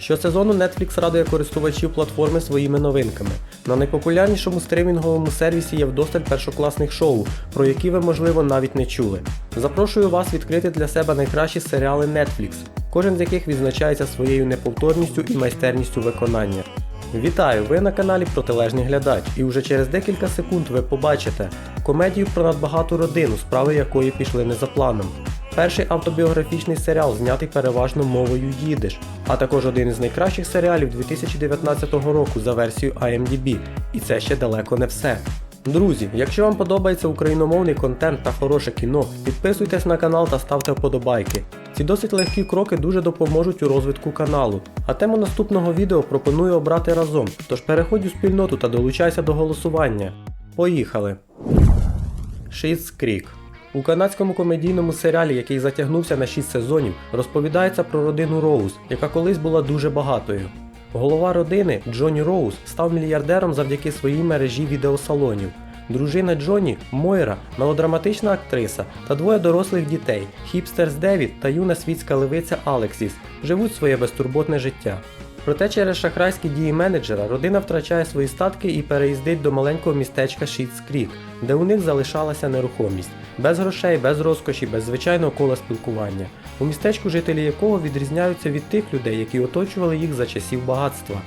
Щосезону Netflix радує користувачів платформи своїми новинками. На найпопулярнішому стримінговому сервісі є вдосталь першокласних шоу, про які ви, можливо, навіть не чули. Запрошую вас відкрити для себе найкращі серіали Netflix, кожен з яких відзначається своєю неповторністю і майстерністю виконання. Вітаю! Ви на каналі Протилежний глядач, і вже через декілька секунд ви побачите комедію про надбагату родину, справи якої пішли не за планом. Перший автобіографічний серіал, знятий переважно мовою їдиш, а також один із найкращих серіалів 2019 року за версією IMDb. І це ще далеко не все. Друзі, якщо вам подобається україномовний контент та хороше кіно, підписуйтесь на канал та ставте вподобайки. Ці досить легкі кроки дуже допоможуть у розвитку каналу. А тему наступного відео пропоную обрати разом, тож переходь у спільноту та долучайся до голосування. Поїхали! Schitt's Creek у канадському комедійному серіалі, який затягнувся на 6 сезонів, розповідається про родину Роуз, яка колись була дуже багатою. Голова родини Джонні Роуз став мільярдером завдяки своїй мережі відеосалонів. Дружина Джонні Мойра, мелодраматична актриса та двоє дорослих дітей Хіпстерс Девід та юна світська левиця Алексіс живуть своє безтурботне життя. Проте через шахрайські дії менеджера родина втрачає свої статки і переїздить до маленького містечка Шітс Крік, де у них залишалася нерухомість, без грошей, без розкоші, без звичайного кола спілкування. У містечку жителі якого відрізняються від тих людей, які оточували їх за часів багатства.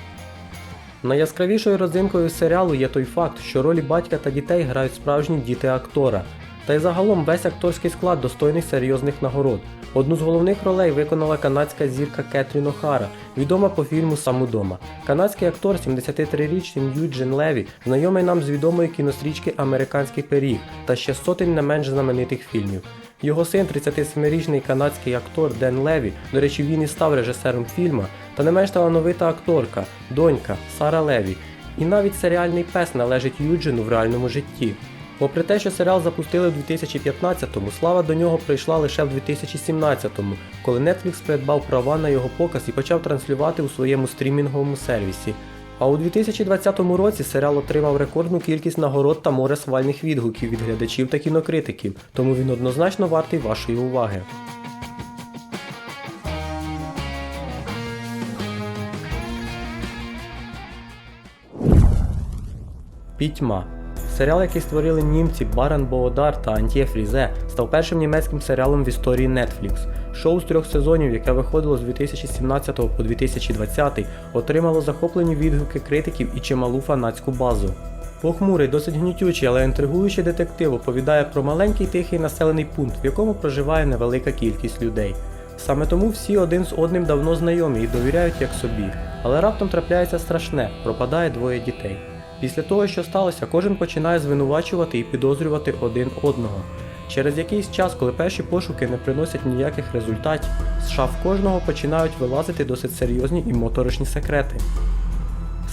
Найяскравішою родзинкою серіалу є той факт, що ролі батька та дітей грають справжні діти актора. Та й загалом весь акторський склад достойний серйозних нагород. Одну з головних ролей виконала канадська зірка Кетрін Охара, відома по фільму Сам удома. Канадський актор 73-річний Юджин Леві, знайомий нам з відомої кінострічки Американський пиріг та ще сотень не менш знаменитих фільмів. Його син, 37-річний канадський актор Ден Леві, до речі, він і став режисером фільму, та не менш талановита акторка, донька Сара Леві. І навіть серіальний пес належить Юджину в реальному житті. Попри те, що серіал запустили в 2015-му, слава до нього прийшла лише в 2017-му, коли Netflix придбав права на його показ і почав транслювати у своєму стрімінговому сервісі. А у 2020 році серіал отримав рекордну кількість нагород та море свальних відгуків від глядачів та кінокритиків, тому він однозначно вартий вашої уваги. Пітьма. Серіал, який створили німці Баран Боодар та Антє Фрізе, став першим німецьким серіалом в історії Netflix. Шоу з трьох сезонів, яке виходило з 2017 по 2020, отримало захоплені відгуки критиків і чималу фанатську базу. Похмурий, досить гнітючий, але інтригуючий детектив оповідає про маленький тихий населений пункт, в якому проживає невелика кількість людей. Саме тому всі один з одним давно знайомі і довіряють як собі, але раптом трапляється страшне, пропадає двоє дітей. Після того, що сталося, кожен починає звинувачувати і підозрювати один одного. Через якийсь час, коли перші пошуки не приносять ніяких результатів, з шаф кожного починають вилазити досить серйозні і моторошні секрети.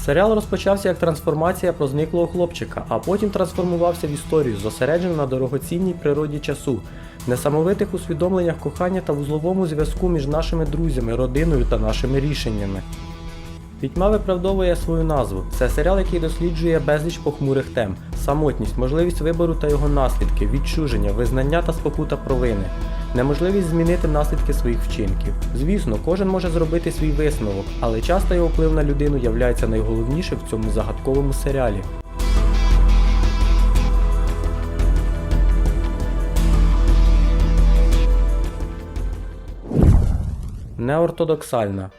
Серіал розпочався як трансформація про зниклого хлопчика, а потім трансформувався в історію, зосереджену на дорогоцінній природі часу, несамовитих усвідомленнях кохання та вузловому зв'язку між нашими друзями, родиною та нашими рішеннями. Пітьма виправдовує свою назву. Це серіал, який досліджує безліч похмурих тем: самотність, можливість вибору та його наслідки, відчуження, визнання та спокута провини, неможливість змінити наслідки своїх вчинків. Звісно, кожен може зробити свій висновок, але часто його вплив на людину являється найголовнішим в цьому загадковому серіалі. Неортодоксальна.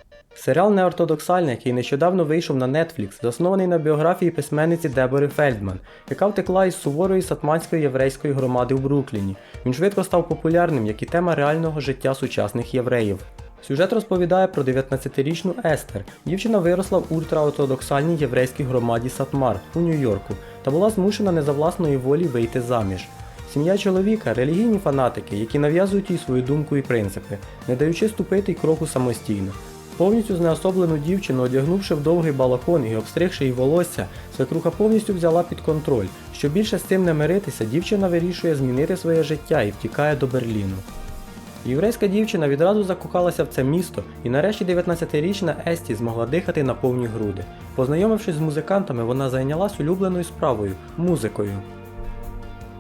Серіал Неортодоксальна, який нещодавно вийшов на Netflix, заснований на біографії письменниці Дебори Фельдман, яка втекла із суворої сатманської єврейської громади в Брукліні. Він швидко став популярним, як і тема реального життя сучасних євреїв. Сюжет розповідає про 19-річну Естер. Дівчина виросла в ультраортодоксальній єврейській громаді Сатмар у Нью-Йорку та була змушена не за власної волі вийти заміж. Сім'я чоловіка релігійні фанатики, які нав'язують їй свою думку і принципи, не даючи ступити й кроку самостійно. Повністю знеособлену дівчину, одягнувши в довгий балахон і обстригши їй волосся, свекруха повністю взяла під контроль. Щоб більше з цим не миритися, дівчина вирішує змінити своє життя і втікає до Берліну. Єврейська дівчина відразу закохалася в це місто, і нарешті 19-річна Есті змогла дихати на повні груди. Познайомившись з музикантами, вона зайнялась улюбленою справою музикою.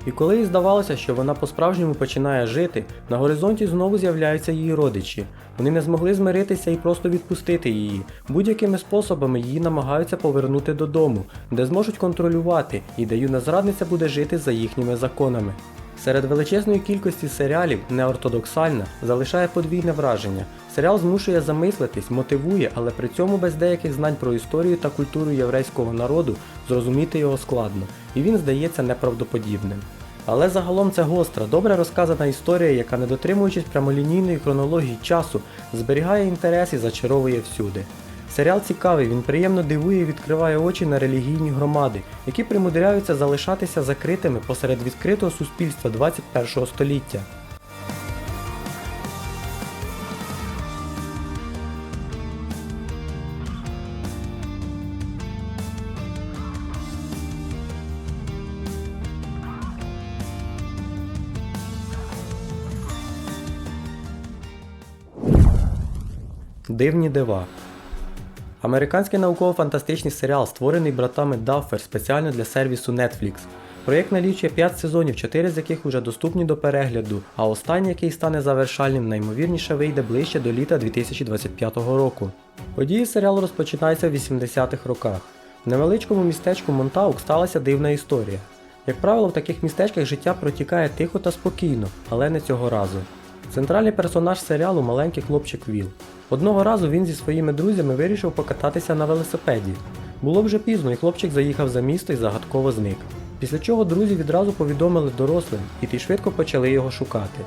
І коли їй здавалося, що вона по-справжньому починає жити, на горизонті знову з'являються її родичі. Вони не змогли змиритися і просто відпустити її. Будь-якими способами її намагаються повернути додому, де зможуть контролювати, і де юна зрадниця буде жити за їхніми законами. Серед величезної кількості серіалів неортодоксальна залишає подвійне враження. Серіал змушує замислитись, мотивує, але при цьому без деяких знань про історію та культуру єврейського народу зрозуміти його складно, і він здається неправдоподібним. Але загалом це гостра, добре розказана історія, яка, не дотримуючись прямолінійної хронології часу, зберігає інтерес і зачаровує всюди. Серіал цікавий, він приємно дивує і відкриває очі на релігійні громади, які примудряються залишатися закритими посеред відкритого суспільства 21 століття. Дивні дива. Американський науково-фантастичний серіал, створений братами Даффер спеціально для сервісу Netflix. Проєкт налічує 5 сезонів, 4 з яких уже доступні до перегляду, а останній, який стане завершальним, наймовірніше вийде ближче до літа 2025 року. Події серіалу розпочинаються в 80-х роках. В невеличкому містечку Монтаук сталася дивна історія. Як правило, в таких містечках життя протікає тихо та спокійно, але не цього разу. Центральний персонаж серіалу маленький хлопчик Віл. Одного разу він зі своїми друзями вирішив покататися на велосипеді. Було вже пізно, і хлопчик заїхав за місто і загадково зник. Після чого друзі відразу повідомили дорослим, і ті швидко почали його шукати.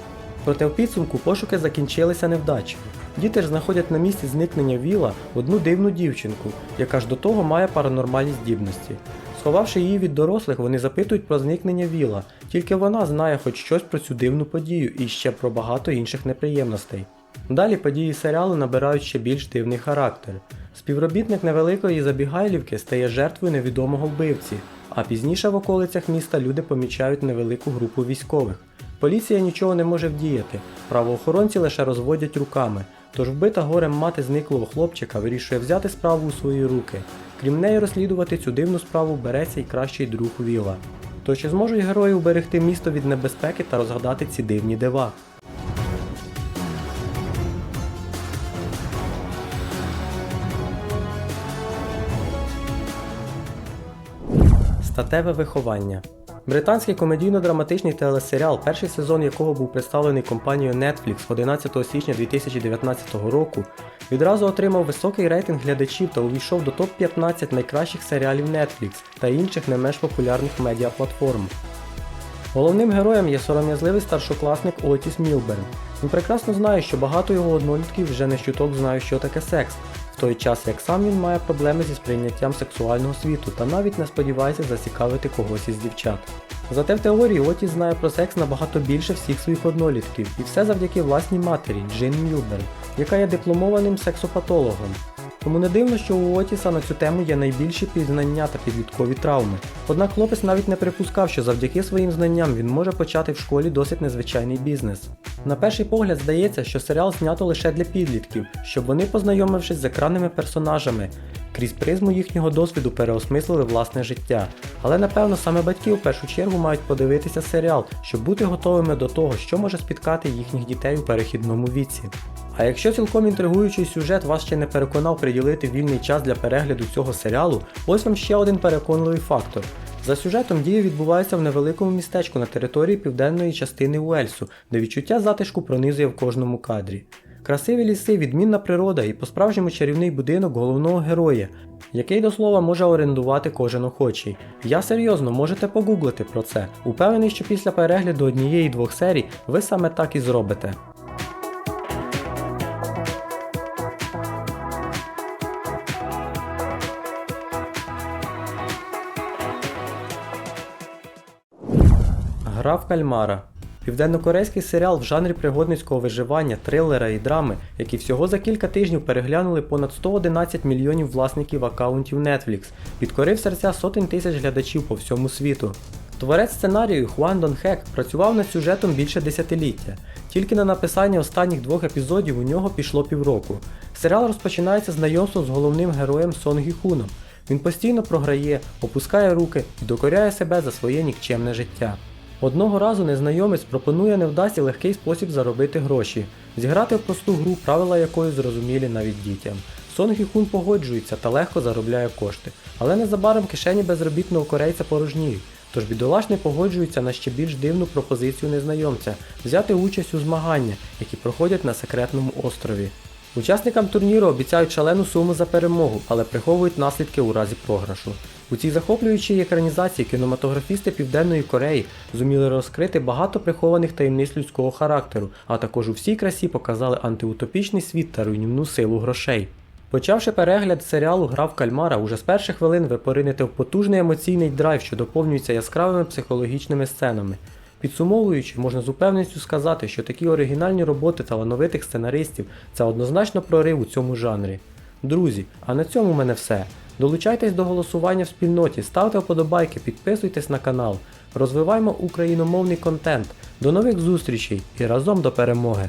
Проте в підсумку пошуки закінчилися невдачею. Діти ж знаходять на місці зникнення Віла одну дивну дівчинку, яка ж до того має паранормальні здібності. Сховавши її від дорослих, вони запитують про зникнення Віла, тільки вона знає хоч щось про цю дивну подію і ще про багато інших неприємностей. Далі події серіалу набирають ще більш дивний характер. Співробітник невеликої забігайлівки стає жертвою невідомого вбивці, а пізніше в околицях міста люди помічають невелику групу військових. Поліція нічого не може вдіяти, правоохоронці лише розводять руками, тож вбита горем мати зниклого хлопчика вирішує взяти справу у свої руки. Крім неї розслідувати цю дивну справу береться й кращий друг Віла. То чи зможуть герої уберегти місто від небезпеки та розгадати ці дивні дива? Статеве виховання. Британський комедійно-драматичний телесеріал, перший сезон якого був представлений компанією Netflix 11 січня 2019 року, відразу отримав високий рейтинг глядачів та увійшов до топ-15 найкращих серіалів Netflix та інших не менш популярних медіаплатформ. Головним героєм є сором'язливий старшокласник Отіс Мілберн. Він прекрасно знає, що багато його однолітків вже не щуток знають, що таке секс, в той час як сам він має проблеми зі сприйняттям сексуального світу та навіть не сподівається зацікавити когось із дівчат. Зате в теорії Отіс знає про секс набагато більше всіх своїх однолітків, і все завдяки власній матері Джин Мілберн, яка є дипломованим сексопатологом. Тому не дивно, що у Отіса на цю тему є найбільші пізнання та підліткові травми. Однак хлопець навіть не припускав, що завдяки своїм знанням він може почати в школі досить незвичайний бізнес. На перший погляд здається, що серіал знято лише для підлітків, щоб вони, познайомившись з екранними персонажами, крізь призму їхнього досвіду переосмислили власне життя. Але напевно саме батьки в першу чергу мають подивитися серіал, щоб бути готовими до того, що може спіткати їхніх дітей у перехідному віці. А якщо цілком інтригуючий сюжет вас ще не переконав приділити вільний час для перегляду цього серіалу, ось вам ще один переконливий фактор. За сюжетом дії відбуваються в невеликому містечку на території південної частини Уельсу, де відчуття затишку пронизує в кожному кадрі. Красиві ліси, відмінна природа і по-справжньому чарівний будинок головного героя, який до слова може орендувати кожен охочий. Я серйозно можете погуглити про це. Упевнений, що після перегляду однієї-двох серій ви саме так і зробите. Гра в кальмара. Південнокорейський серіал в жанрі пригодницького виживання, трилера і драми, який всього за кілька тижнів переглянули понад 111 мільйонів власників аккаунтів Netflix, підкорив серця сотень тисяч глядачів по всьому світу. Творець сценарію Хван Дон Хек працював над сюжетом більше десятиліття. Тільки на написання останніх двох епізодів у нього пішло півроку. Серіал розпочинається знайомством з головним героєм Сон Гі Хуном. Він постійно програє, опускає руки і докоряє себе за своє нікчемне життя. Одного разу незнайомець пропонує невдасі легкий спосіб заробити гроші, зіграти в просту гру, правила якої зрозумілі навіть дітям. Сон Гіхун погоджується та легко заробляє кошти, але незабаром кишені безробітного корейця порожніють. Тож бідолашний погоджується на ще більш дивну пропозицію незнайомця взяти участь у змаганнях, які проходять на секретному острові. Учасникам турніру обіцяють шалену суму за перемогу, але приховують наслідки у разі програшу. У цій захоплюючій екранізації кінематографісти Південної Кореї зуміли розкрити багато прихованих таємниць людського характеру, а також у всій красі показали антиутопічний світ та руйнівну силу грошей. Почавши перегляд серіалу Гра в кальмара, уже з перших хвилин ви поринете в потужний емоційний драйв, що доповнюється яскравими психологічними сценами. Підсумовуючи, можна з упевненістю сказати, що такі оригінальні роботи талановитих сценаристів це однозначно прорив у цьому жанрі. Друзі, а на цьому в мене все. Долучайтесь до голосування в спільноті, ставте вподобайки, підписуйтесь на канал. Розвиваймо україномовний контент. До нових зустрічей і разом до перемоги!